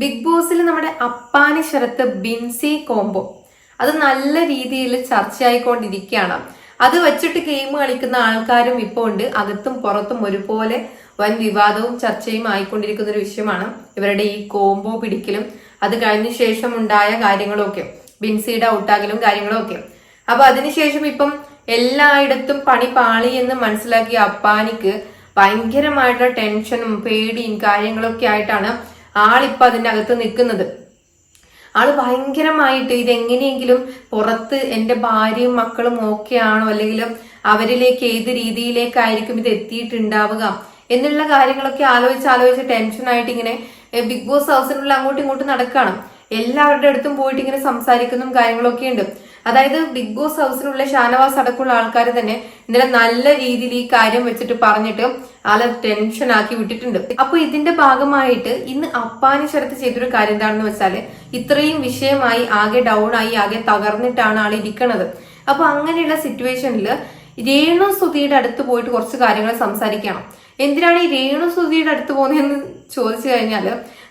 Big ബോസിൽ നമ്മുടെ Appani Sarath Binsi combo. അത് നല്ല രീതിയിൽ ചർച്ചയായിക്കൊണ്ടിരിക്കുകയാണ്. അത് വെച്ചിട്ട് ഗെയിം കളിക്കുന്ന ആൾക്കാരും ഇപ്പോൾ ഉണ്ട്. അകത്തും പുറത്തും ഒരുപോലെ വൻ വിവാദവും ചർച്ചയും ആയിക്കൊണ്ടിരിക്കുന്ന ഒരു വിഷയമാണ്. ഇവരുടെ ഈ കോംബോ പിടിക്കലും അത് കഴിഞ്ഞ ശേഷം ഉണ്ടായ കാര്യങ്ങളൊക്കെ ബിൻസിയുടെ ഔട്ടാകലും കാര്യങ്ങളൊക്കെ. അപ്പൊ അതിനുശേഷം ഇപ്പം എല്ലായിടത്തും പണി പാളി എന്ന് മനസ്സിലാക്കിയ അപ്പാനിക്ക് ഭയങ്കരമായിട്ടുള്ള ടെൻഷനും പേടിയും കാര്യങ്ങളൊക്കെ ആയിട്ടാണ് ആളിപ്പോ അതിന്റെ അകത്ത് നിൽക്കുന്നത്. ആൾ ഭയങ്കരമായിട്ട് ഇതെങ്ങനെയെങ്കിലും പുറത്ത് എന്റെ ഭാര്യയും മക്കളും ഓക്കെ ആണോ അല്ലെങ്കിൽ അവരിലേക്ക് ഏത് രീതിയിലേക്കായിരിക്കും ഇത് എത്തിയിട്ടുണ്ടാവുക എന്നുള്ള കാര്യങ്ങളൊക്കെ ആലോചിച്ച് ആലോചിച്ച് ടെൻഷനായിട്ട് ഇങ്ങനെ ബിഗ് ബോസ് ഹൗസിനുള്ള അങ്ങോട്ടും ഇങ്ങോട്ടും നടക്കുകയാണ് എല്ലാവരുടെ അടുത്തും പോയിട്ട് ഇങ്ങനെ സംസാരിക്കുന്നതും കാര്യങ്ങളൊക്കെ ഉണ്ട് അതായത് ബിഗ് ബോസ് ഹൗസിലുള്ള ഷാനവാസ് അടക്കമുള്ള ആൾക്കാർ തന്നെ ഇന്നലെ നല്ല രീതിയിൽ ഈ കാര്യം വെച്ചിട്ട് പറഞ്ഞിട്ട് ആളെ ടെൻഷൻ ആക്കി വിട്ടിട്ടുണ്ട്. അപ്പൊ ഇതിന്റെ ഭാഗമായിട്ട് ഇന്ന് അപ്പാനി ശരത്ത് ചെയ്തൊരു കാര്യം എന്താണെന്ന് വെച്ചാൽ ഇത്രയും വിഷയമായി ആകെ ഡൗൺ ആയി ആകെ തകർന്നിട്ടാണ് ആൾ ഇരിക്കണത്. അപ്പൊ അങ്ങനെയുള്ള സിറ്റുവേഷനിൽ രേണു സുധിയുടെ അടുത്ത് പോയിട്ട് കുറച്ച് കാര്യങ്ങൾ സംസാരിക്കണം. എന്തിനാണ് ഈ രേണു സുധിയുടെ അടുത്ത് പോകുന്നതെന്ന് ചോദിച്ചു കഴിഞ്ഞാൽ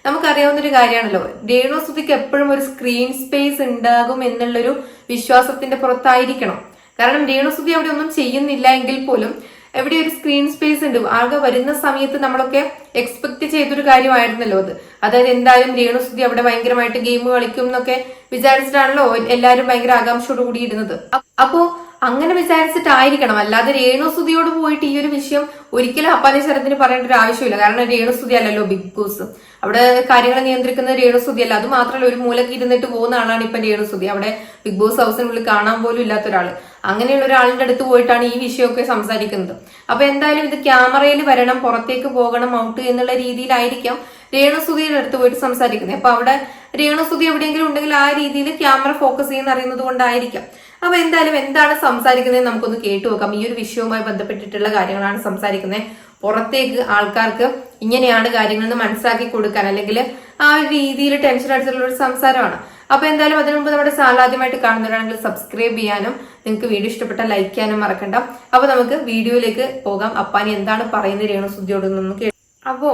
നമുക്കറിയാവുന്ന ഒരു കാര്യമാണല്ലോ. രേണുസുതിക്ക് എപ്പോഴും ഒരു സ്ക്രീൻ സ്പേസ് ഉണ്ടാകും എന്നുള്ളൊരു വിശ്വാസത്തിന്റെ പുറത്തായിരിക്കണം. കാരണം രേണുസുതി അവിടെ ഒന്നും ചെയ്യുന്നില്ല എങ്കിൽ പോലും എവിടെ ഒരു സ്ക്രീൻ സ്പേസ് ഉണ്ട്? ആകെ വരുന്ന സമയത്ത് നമ്മളൊക്കെ എക്സ്പെക്ട് ചെയ്തൊരു കാര്യമായിരുന്നല്ലോ അത്. അതായത് എന്തായാലും രേണുസുതി അവിടെ ഭയങ്കരമായിട്ട് ഗെയിം കളിക്കും എന്നൊക്കെ വിചാരിച്ചിട്ടാണല്ലോ എല്ലാവരും ഭയങ്കര ആകാംക്ഷയോട് കൂടി ഇരുന്നത് അപ്പോ അങ്ങനെ വിചാരിച്ചിട്ടായിരിക്കണം. അല്ലാതെ രേണുസുതിയോട് പോയിട്ട് ഈ ഒരു വിഷയം ഒരിക്കലും അപ്പാനി ശരത്തിന് പറയേണ്ട ഒരു ആവശ്യമില്ല. കാരണം രേണുസുതി അല്ലല്ലോ ബിഗ് ബോസ്. അവിടെ കാര്യങ്ങൾ നിയന്ത്രിക്കുന്ന രേണുസുതി അല്ല. അത് മാത്രമല്ല ഒരു മൂലക്ക് ഇരുന്നിട്ട് പോകുന്ന ആളാണ് ഇപ്പൊ രേണുസുതി. അവിടെ ബിഗ് ബോസ് ഹൗസിനുള്ളിൽ കാണാൻ പോലും ഇല്ലാത്ത ഒരാൾ അങ്ങനെയുള്ള ഒരാളിന്റെ അടുത്ത് പോയിട്ടാണ് ഈ വിഷയമൊക്കെ സംസാരിക്കുന്നത്. അപ്പൊ എന്തായാലും ഇത് ക്യാമറയിൽ വരണം പുറത്തേക്ക് പോകണം ഔട്ട് എന്നുള്ള രീതിയിലായിരിക്കാം രേണുസുതിയുടെ അടുത്ത് പോയിട്ട് സംസാരിക്കുന്നത്. അപ്പൊ അവിടെ രേണുസുതി എവിടെയെങ്കിലും ഉണ്ടെങ്കിൽ ആ രീതിയിൽ ക്യാമറ ഫോക്കസ് ചെയ്യുന്ന അറിയുന്നത് കൊണ്ടായിരിക്കാം. അപ്പൊ എന്തായാലും എന്താണ് സംസാരിക്കുന്നത് നമുക്കൊന്ന് കേട്ടു നോക്കാം. ഈ ഒരു വിഷയവുമായി ബന്ധപ്പെട്ടിട്ടുള്ള കാര്യങ്ങളാണ് സംസാരിക്കുന്നത്. പുറത്തേക്ക് ആൾക്കാർക്ക് ഇങ്ങനെയാണ് കാര്യങ്ങൾ എന്ന് മനസ്സിലാക്കി കൊടുക്കാൻ അല്ലെങ്കിൽ ആ ഒരു രീതിയിൽ ടെൻഷൻ അടിച്ചിട്ടുള്ള ഒരു സംസാരമാണ്. അപ്പൊ എന്തായാലും അതിനു മുമ്പ് നമ്മുടെ ചാനൽ ആദ്യമായിട്ട് കാണുന്നവരാണെങ്കിൽ സബ്സ്ക്രൈബ് ചെയ്യാനും നിങ്ങൾക്ക് വീഡിയോ ഇഷ്ടപ്പെട്ട ലൈക്ക് ചെയ്യാനും മറക്കണ്ട. അപ്പൊ നമുക്ക് വീഡിയോയിലേക്ക് പോകാം. അപ്പാനി എന്താണ് പറയുന്നത് രേണു സുദ്ധിയോട് നിന്ന് കേട്ടു. അപ്പോ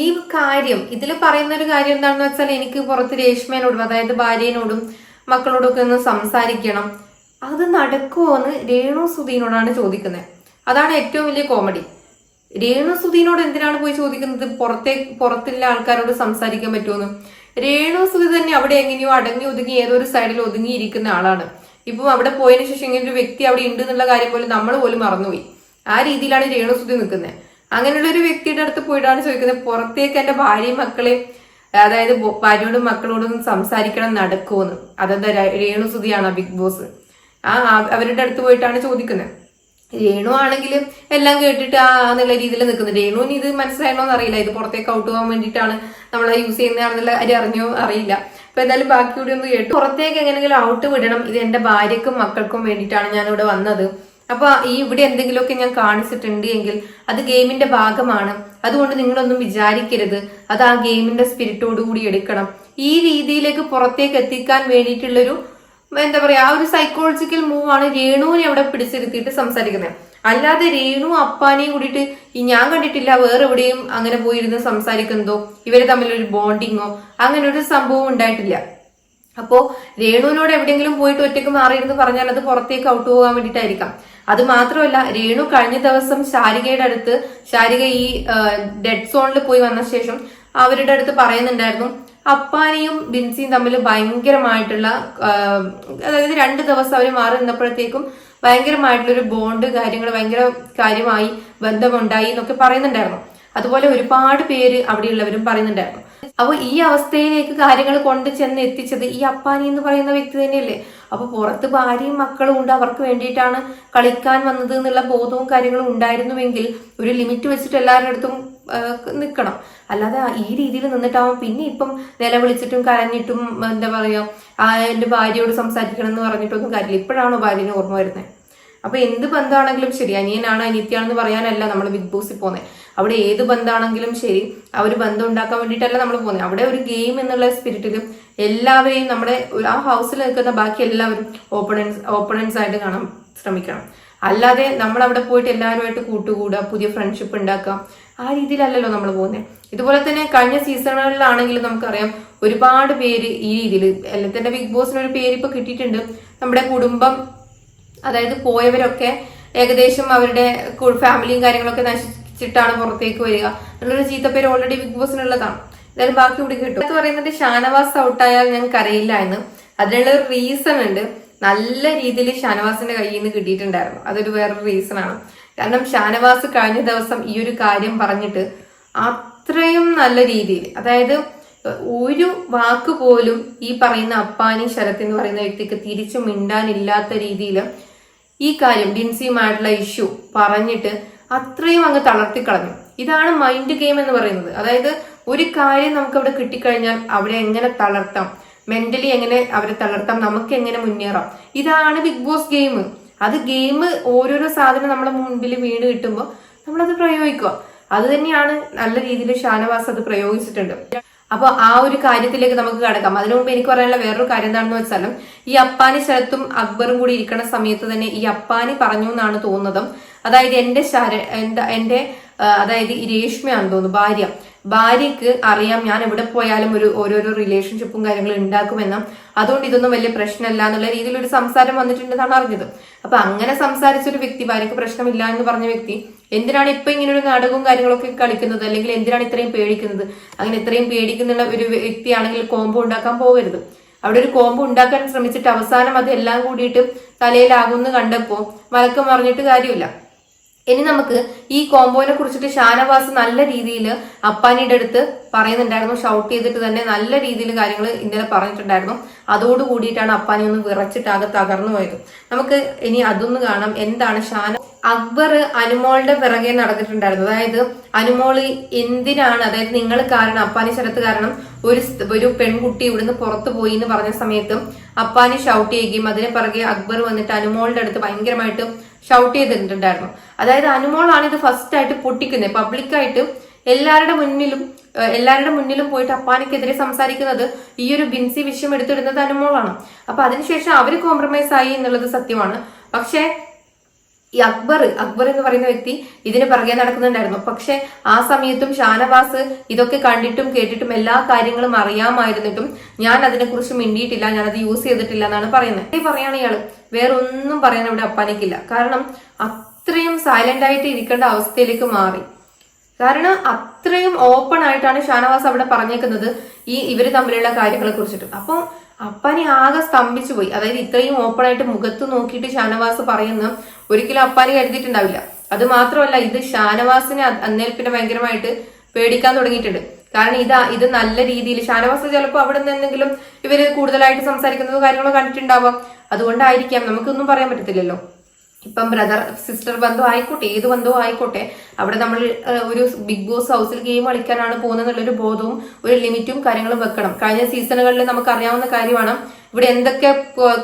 ഈ കാര്യം ഇതിൽ പറയുന്ന ഒരു കാര്യം എന്താണെന്ന് വെച്ചാൽ എനിക്ക് പുറത്ത് രേഷ്മേനോടും അതായത് ഭാര്യനോടും മക്കളോടൊക്കെ ഒന്ന് സംസാരിക്കണം. അത് നടക്കുമോ എന്ന് രേണു സുധീനോടാണ് ചോദിക്കുന്നത് അതാണ് ഏറ്റവും വലിയ കോമഡി. രേണു സുധീനോട് എന്തിനാണ് പോയി ചോദിക്കുന്നത്? പുറത്തെ പുറത്തുള്ള ആൾക്കാരോട് സംസാരിക്കാൻ പറ്റുമെന്ന് രേണു സുധി തന്നെ അവിടെ എങ്ങനെയോ അടങ്ങി ഒതുങ്ങി ഏതൊരു സൈഡിൽ ഒതുങ്ങിയിരിക്കുന്ന ആളാണ്. ഇപ്പം അവിടെ പോയതിനു ശേഷം ഇങ്ങനെ ഒരു വ്യക്തി അവിടെ ഉണ്ട് എന്നുള്ള കാര്യം പോലും നമ്മൾ പോലും മറന്നുപോയി. ആ രീതിയിലാണ് രേണു സുധി നിൽക്കുന്നത് അങ്ങനെയുള്ള ഒരു വ്യക്തിയുടെ അടുത്ത് പോയിട്ടാണ് ചോദിക്കുന്നത് പുറത്തേക്ക് എന്റെ ഭാര്യയും മക്കളെ അതായത് ഭാര്യയോടും മക്കളോടും സംസാരിക്കണം നടക്കുമെന്ന് അതെന്താ രേണു സുധിയാണ് ബിഗ് ബോസ്? ആ അവരുടെ അടുത്ത് പോയിട്ടാണ് ചോദിക്കുന്നത് രേണു ആണെങ്കിൽ എല്ലാം കേട്ടിട്ട് ആ എന്നുള്ള രീതിയിൽ നിൽക്കുന്നത് രേണുവിന് ഇത് മനസ്സിലായണോന്ന് അറിയില്ല ഇത് പുറത്തേക്ക് ഔട്ട് പോകാൻ വേണ്ടിയിട്ടാണ് നമ്മൾ യൂസ് ചെയ്യുന്നതാണെന്നുള്ള കാര്യം അറിഞ്ഞോ അറിയില്ല. അപ്പൊ എന്തായാലും ബാക്കി കൂടി ഒന്ന് കേട്ടു. പുറത്തേക്ക് എങ്ങനെയെങ്കിലും ഔട്ട് വിടണം. ഇത് എന്റെ ഭാര്യക്കും മക്കൾക്കും വേണ്ടിയിട്ടാണ് ഞാൻ ഇവിടെ വന്നത്. അപ്പൊ ഈ ഇവിടെ എന്തെങ്കിലുമൊക്കെ ഞാൻ കാണിച്ചിട്ടുണ്ട് എങ്കിൽ അത് ഗെയിമിന്റെ ഭാഗമാണ്. അതുകൊണ്ട് നിങ്ങളൊന്നും വിചാരിക്കരുത്. അത് ആ ഗെയിമിന്റെ സ്പിരിറ്റോട് കൂടി എടുക്കണം. ഈ രീതിയിലേക്ക് പുറത്തേക്ക് എത്തിക്കാൻ വേണ്ടിയിട്ടുള്ളൊരു എന്താ പറയാ ആ ഒരു സൈക്കോളജിക്കൽ മൂവ് ആണ് രേണുവിനെ അവിടെ പിടിച്ചിരുത്തിയിട്ട് സംസാരിക്കുന്നത്. അല്ലാതെ രേണു അപ്പാനെയും കൂടിയിട്ട് ഞാൻ കണ്ടിട്ടില്ല വേറെ എവിടെയും അങ്ങനെ പോയിരുന്ന് സംസാരിക്കുന്നതോ ഇവർ തമ്മിലൊരു ബോണ്ടിങ്ങോ അങ്ങനെ ഒരു സംഭവം ഉണ്ടായിട്ടില്ല. അപ്പോ രേണുവിനോട് എവിടെയെങ്കിലും പോയിട്ട് ഒറ്റയ്ക്ക് മാറിയിരുന്ന് പറഞ്ഞാൽ അത് പുറത്തേക്ക് ഔട്ട് പോകാൻ വേണ്ടിയിട്ടായിരിക്കാം. അത് മാത്രമല്ല രേണു കഴിഞ്ഞ ദിവസം ശാരികയുടെ അടുത്ത് ശാരിക ഈ ഡെഡ് സോണിൽ പോയി വന്ന ശേഷം അവരുടെ അടുത്ത് പറയുന്നുണ്ടായിരുന്നു അപ്പാനെയും ബിൻസിയും തമ്മിൽ ഭയങ്കരമായിട്ടുള്ള അതായത് രണ്ട് ദിവസം അവർ മാറി നിന്നപ്പോഴത്തേക്കും ഭയങ്കരമായിട്ടുള്ളൊരു ബോണ്ട് കാര്യങ്ങൾ ഭയങ്കര കാര്യമായി ബന്ധമുണ്ടായി എന്നൊക്കെ പറയുന്നുണ്ടായിരുന്നു. അതുപോലെ ഒരുപാട് പേര് അവിടെയുള്ളവരും പറയുന്നുണ്ടായിരുന്നു. അപ്പോൾ ഈ അവസ്ഥയിലേക്ക് കാര്യങ്ങൾ കൊണ്ട് ചെന്ന് എത്തിച്ചത് ഈ അപ്പാനി എന്ന് പറയുന്ന വ്യക്തി തന്നെയല്ലേ? അപ്പൊ പുറത്ത് ഭാര്യയും മക്കളും ഉണ്ട് അവർക്ക് വേണ്ടിയിട്ടാണ് കളിക്കാൻ വന്നത് എന്നുള്ള ബോധവും കാര്യങ്ങളും ഉണ്ടായിരുന്നുവെങ്കിൽ ഒരു ലിമിറ്റ് വെച്ചിട്ട് എല്ലാവരുടെ അടുത്തും നിൽക്കണം അല്ലാതെ ഈ രീതിയിൽ നിന്നിട്ടാവും പിന്നെ ഇപ്പം നിലവിളിച്ചിട്ടും കരഞ്ഞിട്ടും എന്താ പറയുക ആ എന്റെ ഭാര്യയോട് സംസാരിക്കണം എന്ന് പറഞ്ഞിട്ടൊന്നും കാര്യമില്ല. ഇപ്പോഴാണോ ഭാര്യനെ ഓർമ്മ വരുന്നത്? അപ്പൊ എന്ത് ബന്ധമാണെങ്കിലും ശരി അനിയനാണ് അനിയത്തിയാണെന്ന് പറയാനല്ല നമ്മൾ ബിഗ് ബോസിൽ പോകുന്നത് അവിടെ ഏത് ബന്ധമാണെങ്കിലും ശരി ആ ഒരു ബന്ധം ഉണ്ടാക്കാൻ വേണ്ടിയിട്ടല്ല നമ്മൾ പോകുന്നത് അവിടെ ഒരു ഗെയിം എന്നുള്ള സ്പിരിറ്റിൽ എല്ലാവരെയും നമ്മുടെ ആ ഹൗസിൽ നിൽക്കുന്ന ബാക്കി എല്ലാവരും ഓപ്പണൻസ് ഓപ്പണൻസ് ആയിട്ട് കാണാൻ ശ്രമിക്കണം. അല്ലാതെ നമ്മൾ അവിടെ പോയിട്ട് എല്ലാവരുമായിട്ട് കൂട്ടുകൂടുക പുതിയ ഫ്രണ്ട്ഷിപ്പ് ഉണ്ടാക്കുക ആ രീതിയിലല്ലല്ലോ നമ്മൾ പോകുന്നത് ഇതുപോലെ തന്നെ കഴിഞ്ഞ സീസണുകളിലാണെങ്കിലും നമുക്കറിയാം ഒരുപാട് പേര് ഈ രീതിയിൽ അല്ലെങ്കിൽ തന്നെ ബിഗ് ബോസിന് ഒരു പേര് ഇപ്പൊ കിട്ടിയിട്ടുണ്ട്. നമ്മുടെ കുടുംബം അതായത് പോയവരൊക്കെ ഏകദേശം അവരുടെ ഫാമിലിയും കാര്യങ്ങളൊക്കെ നശിച്ചിട്ടാണ് പുറത്തേക്ക് വരിക. എന്നുള്ളൊരു ചീത്തപ്പേര് ഓൾറെഡി ബിഗ് ബോസിനുള്ളതാണ് എന്തായാലും ബാക്കി കൂടി കിട്ടും. എന്ന് പറയുന്നത് ഷാനവാസ് ഔട്ടായാൽ ഞങ്ങൾക്ക് അറിയില്ല എന്ന്. അതിനുള്ള റീസൺ ഉണ്ട്. നല്ല രീതിയിൽ ഷാനവാസിന്റെ കയ്യിൽ നിന്ന് കിട്ടിയിട്ടുണ്ടായിരുന്നു. അതൊരു വേറൊരു റീസൺ ആണ്. കാരണം ഷാനവാസ് കഴിഞ്ഞ ദിവസം ഈ ഒരു കാര്യം പറഞ്ഞിട്ട് അത്രയും നല്ല രീതിയിൽ അതായത് ഒരു വാക്ക് പോലും ഈ പറയുന്ന അപ്പാനി ശരത് എന്ന് പറയുന്ന വ്യക്തിക്ക് തിരിച്ചു മിണ്ടാനില്ലാത്ത രീതിയിൽ ഈ കാര്യം ഡിൻസിയുമായിട്ടുള്ള ഇഷ്യൂ പറഞ്ഞിട്ട് അത്രയും അങ്ങ് തളർത്തിക്കളഞ്ഞു. ഇതാണ് മൈൻഡ് ഗെയിം എന്ന് പറയുന്നത്. അതായത് ഒരു കാര്യം നമുക്ക് അവിടെ കിട്ടിക്കഴിഞ്ഞാൽ അവിടെ എങ്ങനെ തളർത്താം? മെന്റലി എങ്ങനെ അവരെ തളർത്താം നമുക്ക് എങ്ങനെ മുന്നേറാം. ഇതാണ് ബിഗ് ബോസ് ഗെയിം അത് ഗെയിം ഓരോരോ സാധനം നമ്മുടെ മുൻപിൽ വീണ് കിട്ടുമ്പോൾ നമ്മളത് പ്രയോഗിക്കുക. അത് തന്നെയാണ് നല്ല രീതിയിൽ ഷാനവാസ് അത് പ്രയോഗിച്ചിട്ടുണ്ട്. അപ്പൊ ആ ഒരു കാര്യത്തിലേക്ക് നമുക്ക് കടക്കാം. അതിനു മുമ്പ് എനിക്ക് പറയാനുള്ള വേറൊരു കാര്യം എന്താണെന്ന് വെച്ചാലും ഈ അപ്പാനി ശരത്തും അക്ബറും കൂടി ഇരിക്കുന്ന സമയത്ത് തന്നെ ഈ അപ്പാനി പറഞ്ഞു എന്നാണ് തോന്നുന്നത്. അതായത് എന്റെ ശര എന്റെ അതായത് ഈ രേഷ്മയാണെന്ന് തോന്നുന്നു ഭാര്യ. ഭാര്യക്ക് അറിയാം ഞാൻ എവിടെ പോയാലും ഒരു ഓരോരോ റിലേഷൻഷിപ്പും കാര്യങ്ങളും ഉണ്ടാക്കുമെന്നും. അതുകൊണ്ട് ഇതൊന്നും വലിയ പ്രശ്നമല്ല എന്നുള്ള രീതിയിൽ ഒരു സംസാരം വന്നിട്ടുണ്ടെന്നാണ് അറിഞ്ഞത്. അപ്പൊ അങ്ങനെ സംസാരിച്ച ഒരു വ്യക്തി ഭാര്യക്ക് പ്രശ്നമില്ല എന്ന് പറഞ്ഞ വ്യക്തി എന്തിനാണ് ഇപ്പൊ ഇങ്ങനെ ഒരു നാടകവും കാര്യങ്ങളൊക്കെ കളിക്കുന്നത്? അല്ലെങ്കിൽ എന്തിനാണ് ഇത്രയും പേടിക്കുന്നത്? അങ്ങനെ ഇത്രയും പേടിക്കുന്ന ഒരു വ്യക്തിയാണെങ്കിൽ കോംബോ ഉണ്ടാക്കാൻ പോകരുത്. അവിടെ ഒരു കോംബോ ഉണ്ടാക്കാൻ ശ്രമിച്ചിട്ട് അവസാനം അത് എല്ലാം കൂടിയിട്ട് തലയിലാകുമെന്ന് കണ്ടപ്പോ മലക്കം പറഞ്ഞിട്ട് കാര്യമില്ല. ഇനി നമുക്ക് ഈ കോംബോനെ കുറിച്ചിട്ട് ഷാനവാസ് നല്ല രീതിയിൽ അപ്പാനിയുടെ അടുത്ത് പറയുന്നുണ്ടായിരുന്നു. ഷൗട്ട് ചെയ്തിട്ട് തന്നെ നല്ല രീതിയിൽ കാര്യങ്ങൾ ഇന്നലെ പറഞ്ഞിട്ടുണ്ടായിരുന്നു. അതോട് കൂടിയിട്ടാണ് അപ്പാനി ഒന്ന് വിറച്ചിട്ട് ആകെ തകർന്നു പോയത്. നമുക്ക് ഇനി അതൊന്ന് കാണാം. എന്താണ് ഷാന അക്ബർ അനുമോളുടെ പിറകെ നടന്നിട്ടുണ്ടായിരുന്നു അതായത് അനുമോൾ എന്തിനാണ് അതായത് നിങ്ങൾ കാരണം അപ്പാനി ശരത്ത് കാരണം ഒരു ഒരു പെൺകുട്ടി ഇവിടുന്ന് പുറത്തു പോയി എന്ന് പറഞ്ഞ സമയത്ത് അപ്പാനി ഷൗട്ട് ചെയ്യുകയും അതിനെ പിറകെ അക്ബർ വന്നിട്ട് അനുമോളുടെ അടുത്ത് ഭയങ്കരമായിട്ട് ഷൗട്ട് ചെയ്തിട്ടുണ്ടായിരുന്നു. അതായത് അനുമോളാണ് ഇത് ഫസ്റ്റ് ആയിട്ട് പൊട്ടിക്കുന്നത്. പബ്ലിക്കായിട്ട് എല്ലാവരുടെ മുന്നിലും എല്ലാവരുടെ മുന്നിലും പോയിട്ട് അപ്പാനിക്കെതിരെ സംസാരിക്കുന്നത് ഈ ഒരു ബിൻസി വിഷയം എടുത്തിടുന്നത് അനുമോളാണ്. അപ്പൊ അതിനുശേഷം അവർ കോംപ്രമൈസ് ആയി എന്നുള്ളത് സത്യമാണ്. പക്ഷേ ഈ അക്ബർ അക്ബർ എന്ന് പറയുന്ന വ്യക്തി ഇതിന് പിറകെ നടക്കുന്നുണ്ടായിരുന്നു. പക്ഷെ ആ സമയത്തും ഷാനവാസ് ഇതൊക്കെ കണ്ടിട്ടും കേട്ടിട്ടും എല്ലാ കാര്യങ്ങളും അറിയാമായിരുന്നിട്ടും ഞാൻ അതിനെക്കുറിച്ച് മിണ്ടിയിട്ടില്ല അത് യൂസ് ചെയ്തിട്ടില്ല എന്നാണ് പറയുന്നത്. ഈ പറയാണ് ഇയാൾ വേറെ ഒന്നും പറയാൻ ഇവിടെ അപ്പാനിക്കില്ല. കാരണം അത്രയും സൈലന്റ് ആയിട്ട് ഇരിക്കേണ്ട അവസ്ഥയിലേക്ക് മാറി. കാരണം അത്രയും ഓപ്പൺ ആയിട്ടാണ് ഷാനവാസ് അവിടെ പറഞ്ഞേക്കുന്നത് ഈ ഇവർ തമ്മിലുള്ള കാര്യങ്ങളെ കുറിച്ചിട്ട് അപ്പോൾ അപ്പാനി ആകെ സ്തംഭിച്ചു പോയി. അതായത് ഇത്രയും ഓപ്പൺ ആയിട്ട് മുഖത്ത് നോക്കിയിട്ട് ഷാനവാസ് പറയുന്ന ഒരിക്കലും അപ്പാനി കരുതിയിട്ടുണ്ടാവില്ല. അത് മാത്രമല്ല ഇത് ഷാനവാസിനെ അന്നേൽ പിന്നെ ഭയങ്കരമായിട്ട് പേടിക്കാൻ തുടങ്ങിയിട്ടുണ്ട്. കാരണം ഇതാ ഇത് നല്ല രീതിയിൽ ഷാനവാസ് ചിലപ്പോൾ അവിടെ നിന്ന് എന്തെങ്കിലും ഇവർ കൂടുതലായിട്ട് സംസാരിക്കുന്നതോ കാര്യങ്ങളോ കണ്ടിട്ടുണ്ടാവാം. അതുകൊണ്ടായിരിക്കാം നമുക്കൊന്നും പറയാൻ പറ്റത്തില്ലല്ലോ. ഇപ്പം ബ്രദർ സിസ്റ്റർ ബന്ധം ആയിക്കോട്ടെ ഏത് ബന്ധവും ആയിക്കോട്ടെ അവിടെ നമ്മൾ ഒരു ബിഗ് ബോസ് ഹൗസിൽ ഗെയിം കളിക്കാനാണ് പോകുന്നതെന്നുള്ളൊരു ബോധവും ഒരു ലിമിറ്റും കാര്യങ്ങളും വെക്കണം. കഴിഞ്ഞ സീസണുകളിൽ നമുക്ക് അറിയാവുന്ന കാര്യമാണ് ഇവിടെ എന്തൊക്കെ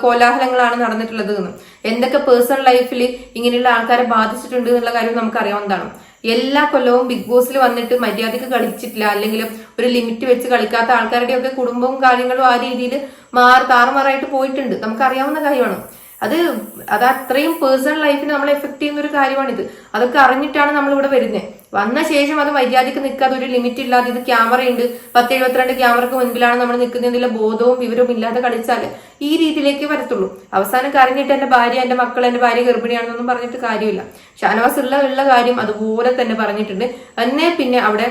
കോലാഹലങ്ങളാണ് നടന്നിട്ടുള്ളത് എന്ന്. എന്തൊക്കെ പേഴ്സണൽ ലൈഫിൽ ഇങ്ങനെയുള്ള ആൾക്കാരെ ബാധിച്ചിട്ടുണ്ട് എന്നുള്ള കാര്യം നമുക്ക് അറിയാവുന്നതാണ്. എല്ലാ കൊല്ലവും ബിഗ് ബോസിൽ വന്നിട്ട് മര്യാദയ്ക്ക് കളിച്ചിട്ടില്ല അല്ലെങ്കിൽ ഒരു ലിമിറ്റ് വെച്ച് കളിക്കാത്ത ആൾക്കാരുടെയൊക്കെ കുടുംബവും കാര്യങ്ങളും ആ രീതിയിൽ മാർ താറുമാറായിട്ട് പോയിട്ടുണ്ട്. നമുക്ക് അറിയാവുന്ന കാര്യമാണ്. അത് അത് അത്രയും പേഴ്സണൽ ലൈഫിന് നമ്മളെ എഫക്ട് ചെയ്യുന്ന ഒരു കാര്യമാണിത്. അതൊക്കെ അറിഞ്ഞിട്ടാണ് നമ്മൾ ഇവിടെ വരുന്നത് വന്ന ശേഷം അത് മര്യാദയ്ക്ക് നിൽക്കാതെ ഒരു ലിമിറ്റ് ഇല്ലാതെ ഇത് ക്യാമറ ഉണ്ട്. പത്ത് എഴുപത്തിരണ്ട് ക്യാമറക്ക് മുൻപിലാണ് നമ്മൾ നിൽക്കുന്നതിലുള്ള ബോധവും വിവരവും ഇല്ലാതെ കളിച്ചാൽ ഈ രീതിയിലേക്ക് വരത്തുള്ളൂ. അവസാനം കരഞ്ഞിട്ട് എന്റെ ഭാര്യ എന്റെ മക്കൾ എന്റെ ഭാര്യ ഗർഭിണിയാണെന്നൊന്നും പറഞ്ഞിട്ട് കാര്യമില്ല. ഷാനവാസ് ഉള്ള ഉള്ള കാര്യം അതുപോലെ തന്നെ പറഞ്ഞിട്ടുണ്ട്. എന്നെ പിന്നെ അവിടെ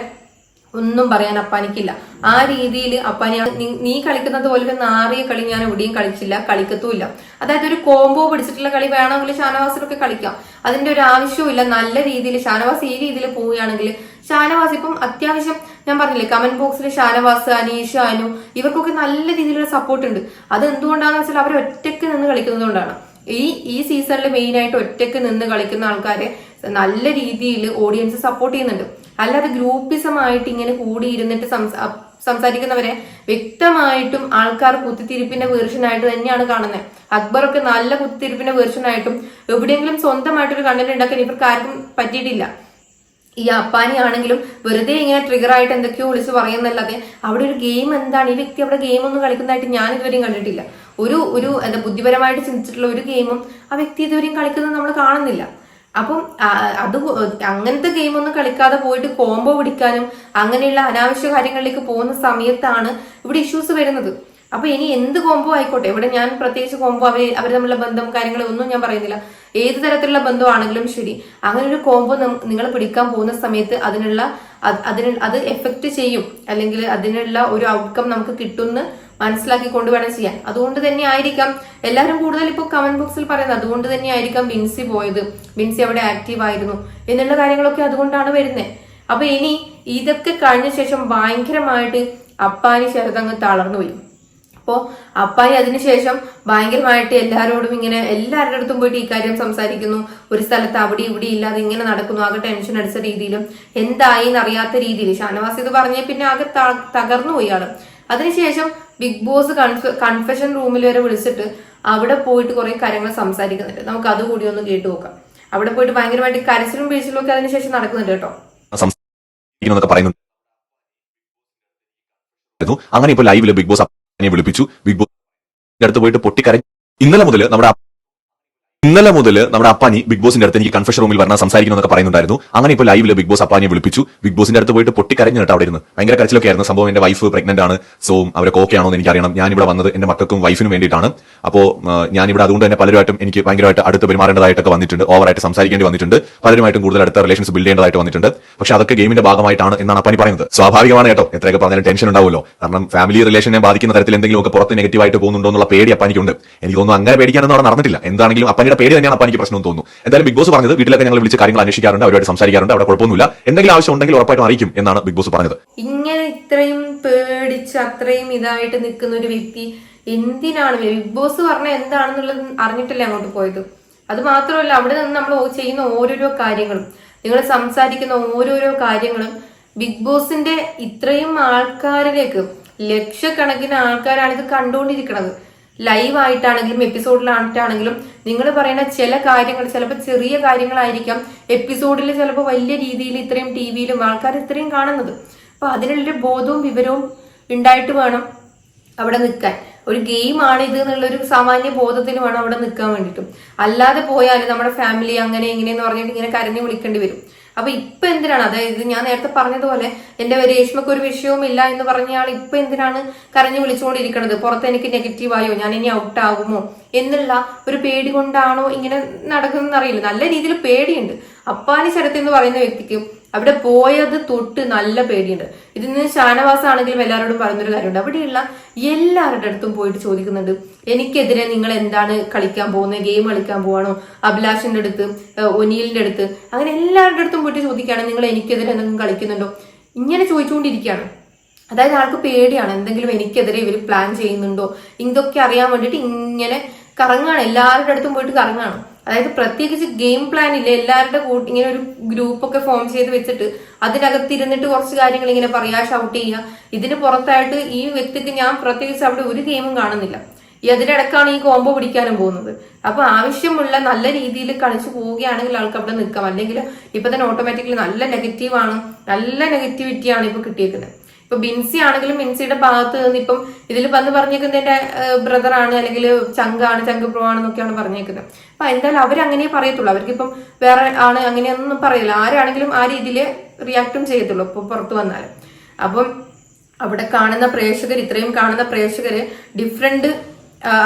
ഒന്നും പറയാൻ അപ്പാനിക്കില്ല. ആ രീതിയിൽ അപ്പാനി നീ- കളിക്കുന്നത് പോലെ ഒരു നാറിയ കളി ഞാൻ എവിടെയും കളിച്ചില്ല കളിക്കത്തുമില്ല. അതായത് ഒരു കോംബോ പിടിച്ചിട്ടുള്ള കളി വേണമെങ്കിൽ ഷാനവാസിലൊക്കെ കളിക്കാം. അതിന്റെ ഒരു ആവശ്യമില്ല നല്ല രീതിയിൽ ഷാനവാസ് ഈ രീതിയിൽ പോവുകയാണെങ്കിൽ ഷാനവാസ് ഇപ്പം അത്യാവശ്യം ഞാൻ പറഞ്ഞില്ലേ കമന്റ് ബോക്സിൽ ഷാനവാസ് അനീഷ് അനു ഇവർക്കൊക്കെ നല്ല രീതിയിലുള്ള സപ്പോർട്ട് ഉണ്ട്. അത് എന്തുകൊണ്ടാണെന്ന് വെച്ചാൽ അവർ ഒറ്റയ്ക്ക് നിന്ന് കളിക്കുന്നതുകൊണ്ടാണ് ഈ ഈ സീസണിൽ മെയിൻ ആയിട്ട് ഒറ്റയ്ക്ക് നിന്ന് കളിക്കുന്ന ആൾക്കാരെ നല്ല രീതിയിൽ ഓഡിയൻസ് സപ്പോർട്ട് ചെയ്യുന്നുണ്ട്. അല്ലാതെ ഗ്രൂപ്പിസമായിട്ട് ഇങ്ങനെ കൂടിയിരുന്നിട്ട് സംസാ സംസാരിക്കുന്നവരെ വ്യക്തമായിട്ടും ആൾക്കാർ കുത്തിത്തിരിപ്പിന്റെ വേർഷനായിട്ട് തന്നെയാണ് കാണുന്നത് അക്ബറൊക്കെ നല്ല കുത്തിത്തിരിപ്പിന്റെ വേർഷനായിട്ടും എവിടെയെങ്കിലും സ്വന്തമായിട്ടൊരു കണ്ടന്റ് ഉണ്ടാക്കാൻ ഇവർക്ക് ആർക്കും പറ്റിയിട്ടില്ല. ഈ അപ്പാനി ആണെങ്കിലും വെറുതെ ഇങ്ങനെ ട്രിഗർ ആയിട്ട് എന്തൊക്കെയോ വിളിച്ച് പറയുന്നല്ലാതെ അവിടെ ഒരു ഗെയിം എന്താണ്? ഈ വ്യക്തി അവിടെ ഗെയിം ഒന്നും കളിക്കുന്നതായിട്ട് ഞാൻ ഇതുവരെയും കണ്ടിട്ടില്ല. ഒരു ഒരു എന്താ ബുദ്ധിപരമായിട്ട് ചിന്തിച്ചിട്ടുള്ള ഒരു ഗെയിമും ആ വ്യക്തി ഇതുവരെയും കളിക്കുന്നത് നമ്മൾ കാണുന്നില്ല. അപ്പം അത് അങ്ങനത്തെ ഗെയിമൊന്നും കളിക്കാതെ പോയിട്ട് കോംബോ പിടിക്കാനും അങ്ങനെയുള്ള അനാവശ്യ കാര്യങ്ങളിലേക്ക് പോകുന്ന സമയത്താണ് ഇവിടെ ഇഷ്യൂസ് വരുന്നത്. അപ്പൊ ഇനി എന്ത് കോംബോ ആയിക്കോട്ടെ? ഇവിടെ ഞാൻ പ്രത്യേകിച്ച് കോംബോ അവർ അവർ തമ്മിലുള്ള ബന്ധം കാര്യങ്ങളൊന്നും ഞാൻ പറയുന്നില്ല. ഏത് തരത്തിലുള്ള ബന്ധമാണെങ്കിലും ശരി. അങ്ങനെ ഒരു കോംബോ നിങ്ങൾ പിടിക്കാൻ പോകുന്ന സമയത്ത് അതിനുള്ള അത് അതിന് അത് എഫക്റ്റ് ചെയ്യും. അല്ലെങ്കിൽ അതിനുള്ള ഒരു ഔട്ട്കം നമുക്ക് കിട്ടുമെന്ന് മനസ്സിലാക്കി കൊണ്ടുവേണം ചെയ്യാൻ. അതുകൊണ്ട് തന്നെ ആയിരിക്കാം. എല്ലാവരും കൂടുതൽ ഇപ്പോൾ കമന്റ് ബോക്സിൽ പറയുന്നത് അതുകൊണ്ട് തന്നെ ആയിരിക്കാം ബിൻസി പോയത്. ബിൻസി അവിടെ ആക്റ്റീവ് ആയിരുന്നു എന്നുള്ള കാര്യങ്ങളൊക്കെ അതുകൊണ്ടാണ് വരുന്നത് അപ്പൊ ഇനി ഇതൊക്കെ കഴിഞ്ഞ ശേഷം ഭയങ്കരമായിട്ട് അപ്പാനി ശരതങ്ങ് തളർന്നു പോയി. അപ്പോൾ അപ്പായി അതിനുശേഷം ഭയങ്കരമായിട്ട് എല്ലാവരോടും ഇങ്ങനെ എല്ലാവരുടെ അടുത്തും പോയിട്ട് ഈ കാര്യം സംസാരിക്കുന്നു. ഒരു സ്ഥലത്ത് അവിടെ ഇവിടെ ഇല്ലാതെ ഇങ്ങനെ നടക്കുന്നു. ആകെ ടെൻഷൻ അടിച്ച രീതിയിലും എന്തായി എന്നറിയാത്ത രീതിയിൽ. ഷാനവാസ് ഇത് പറഞ്ഞ പിന്നെ ആകെ തകർന്നു പോയി ആൾ. അതിനുശേഷം ബിഗ് ബോസ് കൺഫ കൺഫെഷൻ റൂമിൽ വരെ വിളിച്ചിട്ട് അവിടെ പോയിട്ട് കുറെ കാര്യങ്ങൾ സംസാരിക്കുന്നുണ്ട്. നമുക്ക് അതുകൂടി ഒന്ന് കേട്ടു നോക്കാം. അവിടെ പോയിട്ട് ഭയങ്കരമായിട്ട് കരച്ചിലും പിഴിച്ചിലും ഒക്കെ അതിനുശേഷം നടക്കുന്നുണ്ട് കേട്ടോ. സംസാരിക്കുന്നതൊക്കെ പറയുന്നു. അങ്ങനെ ഇപ്പൊ ലൈവിൽ ബിഗ് ബോസ് വിളിപ്പിച്ചു. ബിഗ് ബോസ് അടുത്ത് പോയിട്ട് പൊട്ടിക്കര ഇന്നലെ മുതൽ നമ്മുടെ ഇന്നലെ മുതൽ നമ്മുടെ അപ്പാനി ബിഗ് ബോസിന്റെ അടുത്ത് എനിക്ക് കൺഫഷൻ റൂമിൽ വരണം സംസാരിക്കണമെന്നൊക്കെ പറയുന്നുണ്ടായിരുന്നു. അങ്ങനെ ഇപ്പോൾ ലൈവിൽ ബിഗ് ബോസ് അപ്പാനിയെ വിളിപ്പിച്ചു. ബിഗ് ബോസിന്റെ അടുത്ത് പോയിട്ട് പൊട്ടിക്കരഞ്ഞു കേട്ടോ അവിടെ ഇരുന്ന് ഭയങ്കര കരച്ചിലൊക്കെ ആയിരുന്നു സംഭവം എന്റെ വൈഫ് പ്രഗ്നന്റ് ആണ്. സോ അവരൊക്കെ ഓക്കെ ആണോ എന്ന് എനിക്കറിയണം. ഞാൻ ഇവിടെ വന്നത് എന്റെ മക്കൾക്കും വൈഫിനും വേണ്ടിയിട്ടാണ്. അപ്പോൾ ഞാൻ ഇവിടെ അതുകൊണ്ട് തന്നെ പലരുമായിട്ടും എനിക്ക് ഭയങ്കരമായിട്ട് അടുത്ത് പെരുമാറേണ്ടതായിട്ടൊക്കെ വന്നിട്ടുണ്ട്. ഓവറായിട്ട് സംസാരിക്കേണ്ടി വന്നിട്ടുണ്ട്. പലരുമായിട്ടും കൂടുതൽ അടുത്ത റിലേഷൻസ് ബിൽഡ് ചെയ്യേണ്ടതായിട്ട് വന്നിട്ടുണ്ട്. പക്ഷെ അതൊക്കെ ഗെയിമിന്റെ ഭാഗമായിട്ടാണ് എന്നാണ് അപ്പാനി പറയുന്നത്. സ്വാഭാവികമാണ് കേട്ടോ. എത്രയൊക്കെ പറഞ്ഞാലും ടെൻഷൻ ഉണ്ടാവുമല്ലോ. കാരണം ഫാമിലി റിലേഷനെ ബാധിക്കുന്ന തരത്തിൽ എന്തെങ്കിലും ഒക്കെ പുറത്ത് നെഗറ്റീവായിട്ട് പോകുന്നുണ്ടോ എന്നുള്ള പേടി അപ്പാനിക്കുണ്ട്. എനിക്ക് തോന്നുന്നു അങ്ങനെ പേടിക്കാനൊന്നും അവിടെ നടന്നിട്ടില്ല. എന്താണെങ്കിലും അപ്പാനിയുടെ പേടി തന്നെയാണ് അപ്പാനിക്ക് പ്രശ്നം തോന്നുന്നു. എന്തായാലും ബിഗ് ബോസ് പറഞ്ഞത് വീട്ടിലൊക്കെ ഞങ്ങൾ വിളിച്ച് കാര്യങ്ങൾ അന്വേഷിക്കാറുണ്ട് അവരുമായിട്ട് സംസാരിക്കാറുണ്ട് അവിടെ കുഴപ്പമൊന്നുമില്ല. എന്തെങ്കിലും ആവശ്യം ഉണ്ടെങ്കിൽ ഉറപ്പായിട്ടും അറിയിക്കും എന്നാണ് ബിഗ് ബോസ് പറഞ്ഞത്. ഇങ്ങനെ ഇത്രയും പേടിച്ച് അത്രയും ഇതായിട്ട് നിൽക്കുന്ന ഒരു വ്യക്തി എന്തിനാണ്? ബിഗ് ബോസ് പറഞ്ഞ എന്താണെന്നുള്ളത് അറിഞ്ഞിട്ടല്ലേ അങ്ങോട്ട് പോയത്? അത് മാത്രമല്ല അവിടെ നിന്ന് നമ്മൾ ചെയ്യുന്ന ഓരോരോ കാര്യങ്ങളും നിങ്ങൾ സംസാരിക്കുന്ന ഓരോരോ കാര്യങ്ങളും ബിഗ് ബോസിന്റെ ഇത്രയും ആൾക്കാരിലേക്ക് ലക്ഷക്കണക്കിന് ആൾക്കാരാണ് ഇത് കണ്ടുകൊണ്ടിരിക്കുന്നത്. ലൈവ് ആയിട്ടാണെങ്കിലും എപ്പിസോഡിലായിട്ടാണെങ്കിലും നിങ്ങൾ പറയുന്ന ചില കാര്യങ്ങൾ ചിലപ്പോൾ ചെറിയ കാര്യങ്ങളായിരിക്കാം. എപ്പിസോഡിൽ ചിലപ്പോൾ വലിയ രീതിയിൽ ഇത്രയും ടി വിയിലും ആൾക്കാർ ഇത്രയും കാണുന്നത്. അപ്പൊ അതിനുള്ളൊരു ബോധവും വിവരവും ഉണ്ടായിട്ട് വേണം അവിടെ നിൽക്കാൻ. ഒരു ഗെയിമാണ് ഇത് എന്നുള്ളൊരു സാമാന്യ ബോധത്തിൽ വേണം അവിടെ നിൽക്കാൻ വേണ്ടിയിട്ടും. അല്ലാതെ പോയാൽ നമ്മുടെ ഫാമിലി അങ്ങനെ ഇങ്ങനെയെന്ന് പറഞ്ഞിട്ട് ഇങ്ങനെ കരഞ്ഞു വിളിക്കേണ്ടി വരും. അപ്പൊ ഇപ്പൊ എന്തിനാണ്? അതായത് ഞാൻ നേരത്തെ പറഞ്ഞതുപോലെ എന്റെ രേഷ്മക്ക് ഒരു വിഷയവും ഇല്ല എന്ന് പറഞ്ഞയാൾ ഇപ്പൊ എന്തിനാണ് കരഞ്ഞു വിളിച്ചുകൊണ്ടിരിക്കുന്നത്? പുറത്ത് എനിക്ക് നെഗറ്റീവായോ ഞാൻ ഇനി ഔട്ട് ആകുമോ? എന്നുള്ള ഒരു പേടി കൊണ്ടാണോ ഇങ്ങനെ നടക്കുന്നതെന്ന് അറിയില്ല. നല്ല രീതിയിൽ പേടിയുണ്ട്. അപ്പാനി ശരത്ത് എന്ന് പറയുന്ന വ്യക്തിക്ക് അവിടെ പോയത് തൊട്ട് നല്ല പേടിയുണ്ട്. ഇതിന് ഷാനവാസ് ആണെങ്കിലും എല്ലാവരോടും പറയുന്നൊരു കാര്യമുണ്ട്. അവിടെയുള്ള എല്ലാവരുടെ അടുത്തും പോയിട്ട് ചോദിക്കുന്നുണ്ട് എനിക്കെതിരെ നിങ്ങൾ എന്താണ് കളിക്കാൻ പോകുന്നത് ഗെയിം കളിക്കാൻ പോവാണോ? അഭിലാഷിന്റെ അടുത്ത് ഒനീലിന്റെ അടുത്ത്? അങ്ങനെ എല്ലാവരുടെ അടുത്തും പോയിട്ട് ചോദിക്കുകയാണ് നിങ്ങൾ എനിക്കെതിരെ എന്തെങ്കിലും കളിക്കുന്നുണ്ടോ? ഇങ്ങനെ ചോദിച്ചുകൊണ്ടിരിക്കുകയാണ്. അതായത് ആൾക്ക് പേടിയാണ് എന്തെങ്കിലും എനിക്കെതിരെ ഇവർ പ്ലാൻ ചെയ്യുന്നുണ്ടോ? ഇതൊക്കെ അറിയാൻ വേണ്ടിയിട്ട് ഇങ്ങനെ കറങ്ങാണ് എല്ലാവരുടെ അടുത്തും പോയിട്ട് കറങ്ങാണ് അതായത് പ്രത്യേകിച്ച് ഗെയിം പ്ലാൻ ഇല്ല. എല്ലാവരുടെ കൂട്ടി ഇങ്ങനെ ഒരു ഗ്രൂപ്പ് ഒക്കെ ഫോം ചെയ്ത് വെച്ചിട്ട് അതിനകത്ത് ഇരുന്നിട്ട് കുറച്ച് കാര്യങ്ങൾ ഇങ്ങനെ പറയാ ഷൗട്ട് ചെയ്യുക. ഇതിന് പുറത്തായിട്ട് ഈ വ്യക്തിക്ക് ഞാൻ പ്രത്യേകിച്ച് അവിടെ ഒരു ഗെയിമും കാണുന്നില്ല. ഈ അതിനിടക്കാണ് ഈ കോംബോ പിടിക്കാനും പോകുന്നത്. അപ്പൊ ആവശ്യമുള്ള നല്ല രീതിയിൽ കളിച്ചു പോവുകയാണെങ്കിൽ ആൾക്ക് അവിടെ നിൽക്കാം. അല്ലെങ്കിൽ ഇപ്പൊ തന്നെ ഓട്ടോമാറ്റിക്കലി നല്ല നെഗറ്റീവാണ് നല്ല നെഗറ്റിവിറ്റിയാണ് ഇപ്പൊ കിട്ടിയേക്കുന്നത്. ഇപ്പൊ ബിൻസി ആണെങ്കിലും ബിൻസിയുടെ ഭാഗത്ത് നിന്ന് ഇപ്പം ഇതിൽ വന്ന് പറഞ്ഞേക്കുന്നതിന്റെ ബ്രദർ ആണ് അല്ലെങ്കിൽ ചങ്കാണ് ചങ്ക് പ്രോ ആണെന്നൊക്കെയാണ് പറഞ്ഞേക്കുന്നത്. അപ്പൊ എന്തായാലും അവരങ്ങനെ പറയത്തുള്ളൂ. അവർക്കിപ്പം വേറെ ആണ് അങ്ങനെയൊന്നും പറയില്ല. ആരാണെങ്കിലും ആ രീതിയിൽ റിയാക്റ്റും ചെയ്യത്തുള്ളൂ ഇപ്പൊ പുറത്തു വന്നാൽ അപ്പം അവിടെ കാണുന്ന പ്രേക്ഷകർ ഇത്രയും കാണുന്ന പ്രേക്ഷകര് ഡിഫറെന്റ്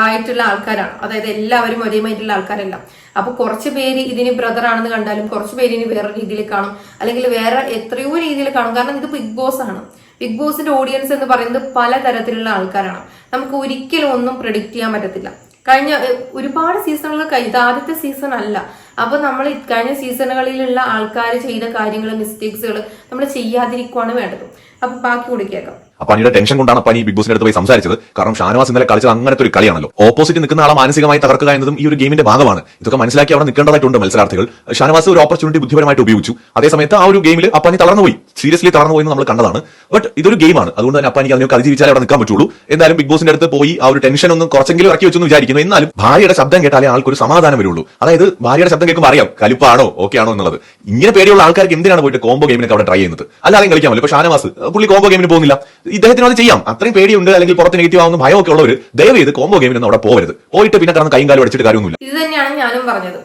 ആയിട്ടുള്ള ആൾക്കാരാണ്. അതായത് എല്ലാവരും ഒരേമായിട്ടുള്ള ആൾക്കാരല്ല. അപ്പൊ കുറച്ച് പേര് ഇതിന് ബ്രദർ ആണെന്ന് കണ്ടാലും കുറച്ച് പേര് ഇനി വേറെ രീതിയിൽ കാണും. അല്ലെങ്കിൽ വേറെ എത്രയോ രീതിയിൽ കാണും. കാരണം ഇത് ബിഗ് ബോസ് ആണ്. ബിഗ് ബോസിന്റെ ഓഡിയൻസ് എന്ന് പറയുന്നത് പലതരത്തിലുള്ള ആൾക്കാരാണ്. നമുക്ക് ഒരിക്കലും ഒന്നും പ്രഡിക്റ്റ് ചെയ്യാൻ പറ്റത്തില്ല. കഴിഞ്ഞ ഒരുപാട് സീസണുകൾ കഴിഞ്ഞ. ഇത് ആദ്യത്തെ സീസൺ അല്ല. അപ്പൊ നമ്മൾ കഴിഞ്ഞ സീസണുകളിലുള്ള ആൾക്കാർ ചെയ്ത കാര്യങ്ങൾ മിസ്റ്റേക്സുകൾ നമ്മൾ ചെയ്യാതിരിക്കുവാണ് വേണ്ടത്. അപ്പൊ ബാക്കി കൂടി കേൾക്കാം. അപ്പാനിയുടെ ടെൻഷൻ കൊണ്ടാണ് അപ്പാനി ബിഗ് ബോസിന്റെ അടുത്ത് പോയി സംസാരിച്ചത്. കാരണം ഷാനവാസ് ഇന്നലെ കളിച്ചത് അങ്ങനത്തെ ഒരു കളിയാണല്ലോ. ഓപ്പോസിറ്റ് നിൽക്കുന്ന ആളെ മാനസികമായി തകർക്കുക എന്നതും ഈ ഒരു ഗെയിമിന്റെ ഭാഗമാണ്. ഇതൊക്കെ മനസ്സിലാക്കി അവിടെ നിൽക്കേണ്ടതായിട്ടുണ്ട് മത്സരാർത്ഥികൾ. ഷാനവാസ് ഒരു ഓപ്പർച്യൂണിറ്റി ബുദ്ധിപരമായിട്ട് ഉപയോഗിച്ചു. അതേസമയത്ത് ആ ഒരു ഗെയിമിൽ അപ്പാനി തളർന്നുപോയി. സീരിയസ്ലി തളർന്നുപോയി നമ്മൾ കണ്ടതാണ്. ബട്ട് ഇതൊരു ഗെയിമാണ് അതുകൊണ്ട് തന്നെ അപ്പാനിക്ക് അതിനൊക്കെ അതിജീവിച്ചാലേ അവിടെ നിൽക്കാൻ പറ്റുള്ളൂ. എന്തായാലും ബിഗ് ബോസിന്റെ അടുത്ത് പോയി ആ ഒരു ടെൻഷൻ ഒന്ന് കുറച്ചെങ്കിലും ഇറക്കി വെച്ചെന്ന് വിചാരിക്കുന്നു. എന്നാലും ഭാര്യയുടെ ശബ്ദം കേട്ടാലേ ആൾക്കൊരു സമാധാനം വരുള്ളൂ. അതായത് ഭാര്യയുടെ ശബ്ദം കേൾക്കുമ്പോൾ അറിയാം കലിപ്പാണോ ഓക്കെ ആണോ എന്നുള്ളത്. ഇങ്ങനെ പേടിയുള്ള ആൾക്കാർക്ക് എന്തിനാണ് പോയിട്ട് കോംബോ ഗെയിമിനൊക്കെ അവിടെ ട്രൈ ചെയ്യുന്നത്? അല്ലാതെ കളിക്കാമല്ലോ ഇപ്പൊ ഷാനവാസ് പുള്ളി കോംബോ ഗെയിമിന് പോകുന്നില്ല. ഇദ്ദേഹത്തിന് അത് ചെയ്യാം. അത്രയും പേടിയുണ്ട് അല്ലെങ്കിൽ പുറത്ത് നെഗറ്റീവ് ആവുന്ന ഭയമൊക്കെ ഉള്ളവർ ദയവ് ചെയ്ത് കോംബോ ഗെയിമിനൊന്നും അവിടെ പോകരുത് പോയിട്ട് പിന്നെ കാരണം കൈയും കാലും അടിച്ചിട്ട് കാര്യമൊന്നുമില്ല. ഇത് തന്നെയാണ് ഞാനും പറഞ്ഞത്.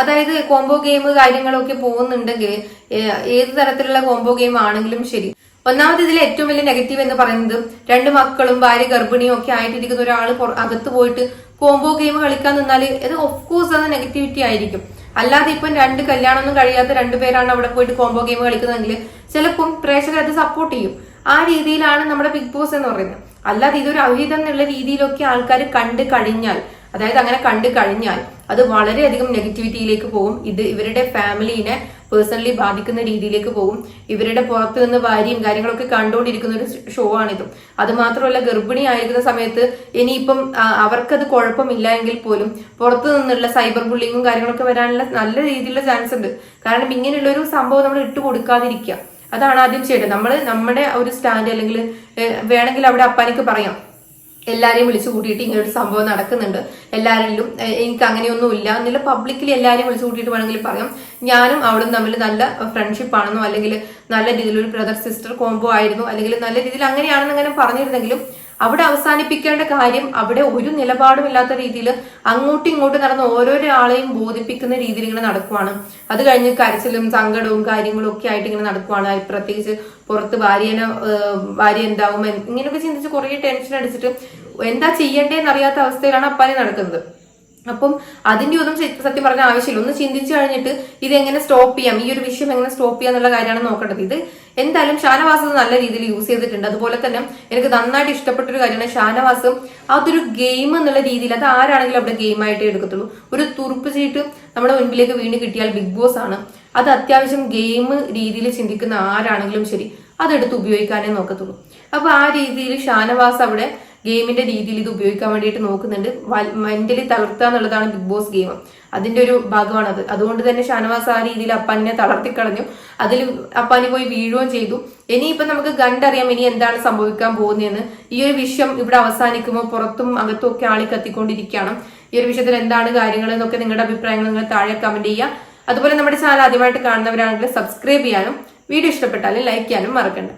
അതായത് കോംബോ ഗെയിം കാര്യങ്ങളൊക്കെ പോകുന്നുണ്ടെങ്കിൽ ഏത് തരത്തിലുള്ള കോംബോ ഗെയിം ആണെങ്കിലും ശരി. ഒന്നാമത് ഇതിൽ ഏറ്റവും വലിയ നെഗറ്റീവ് എന്ന് പറയുന്നത് രണ്ട് മക്കളും ഭാര്യ ഗർഭിണിയും ഒക്കെ ആയിട്ടിരിക്കുന്ന ഒരാൾ അകത്ത് പോയിട്ട് കോംബോ ഗെയിം കളിക്കാൻ നിന്നാൽ ഇത് ഓഫ് കോഴ്സ് അത് നെഗറ്റിവിറ്റി ആയിരിക്കും. അല്ലാതെ ഇപ്പം രണ്ട് കല്യാണമൊന്നും കഴിയാത്ത രണ്ടുപേരാണ് അവിടെ പോയിട്ട് കോംബോ ഗെയിം കളിക്കുന്നതെങ്കിൽ ചിലപ്പം പ്രേക്ഷകർ അത് സപ്പോർട്ട് ചെയ്യും. ആ രീതിയിലാണ് നമ്മുടെ ബിഗ് ബോസ് എന്ന് പറയുന്നത്. അല്ലാതെ ഇതൊരു അവിഹിതം എന്നുള്ള രീതിയിലൊക്കെ ആൾക്കാർ കണ്ട് കഴിഞ്ഞാൽ അതായത് അങ്ങനെ കണ്ടു കഴിഞ്ഞാൽ അത് വളരെയധികം നെഗറ്റിവിറ്റിയിലേക്ക് പോകും. ഇത് ഇവരുടെ ഫാമിലിനെ പേഴ്സണലി ബാധിക്കുന്ന രീതിയിലേക്ക് പോകും. ഇവരുടെ പുറത്ത് നിന്ന് ഭാര്യയും കാര്യങ്ങളൊക്കെ കണ്ടുകൊണ്ടിരിക്കുന്ന ഒരു ഷോ ആണിത്. അത് മാത്രമല്ല ഗർഭിണി ആയിരുന്ന സമയത്ത് ഇനിയിപ്പം അവർക്കത് കുഴപ്പമില്ല എങ്കിൽ പോലും പുറത്തു നിന്നുള്ള സൈബർ ബുള്ളിങ്ങും കാര്യങ്ങളൊക്കെ വരാനുള്ള നല്ല രീതിയിലുള്ള ചാൻസ് ഉണ്ട്. കാരണം ഇങ്ങനെയുള്ള ഒരു സംഭവം നമ്മൾ ഇട്ട് കൊടുക്കാതിരിക്കുക അതാണ് ആദ്യം ചെയ്യേണ്ടത്. നമ്മൾ നമ്മുടെ ഒരു സ്റ്റാൻഡ് അല്ലെങ്കിൽ വേണമെങ്കിൽ അവിടെ അപ്പാനിക്ക് പറയാം. എല്ലാരെയും വിളിച്ചു കൂട്ടിയിട്ട് ഇങ്ങനെ ഒരു സംഭവം നടക്കുന്നുണ്ട്. എല്ലാവരിലും എനിക്ക് അങ്ങനെയൊന്നും ഇല്ല എന്നുള്ള പബ്ലിക്കിൽ എല്ലാവരെയും വിളിച്ചു കൂട്ടിയിട്ട് വേണമെങ്കിൽ പറയാം. ഞാനും അവിടെ തമ്മിൽ നല്ല ഫ്രണ്ട്ഷിപ്പ് ആണെന്നോ അല്ലെങ്കിൽ നല്ല രീതിയിൽ ഒരു ബ്രദർ സിസ്റ്റർ കോംബോ ആയിരുന്നു അല്ലെങ്കിൽ നല്ല രീതിയിൽ അങ്ങനെയാണെന്ന് അങ്ങനെ പറഞ്ഞിരുന്നെങ്കിലും അവിടെ അവസാനിപ്പിക്കേണ്ട കാര്യം അവിടെ ഒരു നിലപാടും ഇല്ലാത്ത രീതിയിൽ അങ്ങോട്ടും ഇങ്ങോട്ടും നടന്ന ഓരോരോ ആളെയും ബോധിപ്പിക്കുന്ന രീതിയിൽ ഇങ്ങനെ നടക്കുവാണ്. അത് കഴിഞ്ഞ് കരച്ചിലും സങ്കടവും കാര്യങ്ങളും ഒക്കെ ആയിട്ട് ഇങ്ങനെ നടക്കുവാണ്. പ്രത്യേകിച്ച് പുറത്ത് ഭാര്യനെ ഭാര്യ എന്താവും ഇങ്ങനെയൊക്കെ ചിന്തിച്ച് കുറേ ടെൻഷൻ അടിച്ചിട്ട് എന്താ ചെയ്യേണ്ടതെന്ന് അറിയാത്ത അവസ്ഥയിലാണ് അപ്പാനി നടക്കുന്നത്. അപ്പം അതിന്റെ ഒന്നും സത്യം പറഞ്ഞ ആവശ്യമില്ല. ഒന്ന് ചിന്തിച്ചു കഴിഞ്ഞിട്ട് ഇത് എങ്ങനെ സ്റ്റോപ്പ് ചെയ്യാം? ഈ ഒരു വിഷയം എങ്ങനെ സ്റ്റോപ്പ് ചെയ്യാം എന്നുള്ള കാര്യമാണ് നോക്കേണ്ടത്. ഇത് എന്തായാലും ഷാനവാസ് നല്ല രീതിയിൽ യൂസ് ചെയ്തിട്ടുണ്ട്. അതുപോലെ തന്നെ എനിക്ക് നന്നായിട്ട് ഇഷ്ടപ്പെട്ട ഒരു കാര്യമാണ് ഷാനവാസ് അതൊരു ഗെയിം എന്നുള്ള രീതിയിൽ അത് ആരാണെങ്കിലും അവിടെ ഗെയിം ആയിട്ട് എടുക്കത്തുള്ളൂ. ഒരു തുറുപ്പ് ചീട്ട് നമ്മുടെ മുൻപിലേക്ക് വീണ് കിട്ടിയാൽ ബിഗ് ബോസ് ആണ്. അത് അത്യാവശ്യം ഗെയിം രീതിയിൽ ചിന്തിക്കുന്ന ആരാണെങ്കിലും ശരി അതെടുത്ത് ഉപയോഗിക്കാനേ നോക്കത്തുള്ളൂ. അപ്പൊ ആ രീതിയിൽ ഷാനവാസ് അവിടെ ഗെയിമിന്റെ രീതിയിൽ ഇത് ഉപയോഗിക്കാൻ വേണ്ടിയിട്ട് നോക്കുന്നുണ്ട്. മെന്റലി തളർത്തുക എന്നുള്ളതാണ് ബിഗ് ബോസ് ഗെയിം. അതിന്റെ ഒരു ഭാഗമാണ് അത്. അതുകൊണ്ട് തന്നെ ഷാനവാസ് ആ രീതിയിൽ അപ്പാനിനെ തളർത്തിക്കളഞ്ഞു. അതിൽ അപ്പാനി പോയി വീഴുകയും ചെയ്തു. ഇനിയിപ്പം നമുക്ക് കണ്ടറിയാം ഇനി എന്താണ് സംഭവിക്കാൻ പോകുന്നതെന്ന്. ഈ ഒരു വിഷയം ഇവിടെ അവസാനിക്കുമ്പോൾ പുറത്തും അകത്തും ഒക്കെ ആളി കത്തിക്കൊണ്ടിരിക്കുകയാണ്. ഈ ഒരു വിഷയത്തിൽ എന്താണ് കാര്യങ്ങൾ എന്നൊക്കെ നിങ്ങളുടെ അഭിപ്രായങ്ങൾ നിങ്ങൾ താഴെ കമന്റ് ചെയ്യുക. അതുപോലെ നമ്മുടെ ചാനൽ ആദ്യമായിട്ട് കാണുന്നവരാണെങ്കിൽ സബ്സ്ക്രൈബ് ചെയ്യാനും വീഡിയോ ഇഷ്ടപ്പെട്ടാലും ലൈക്ക് ചെയ്യാനും മറക്കണ്ട.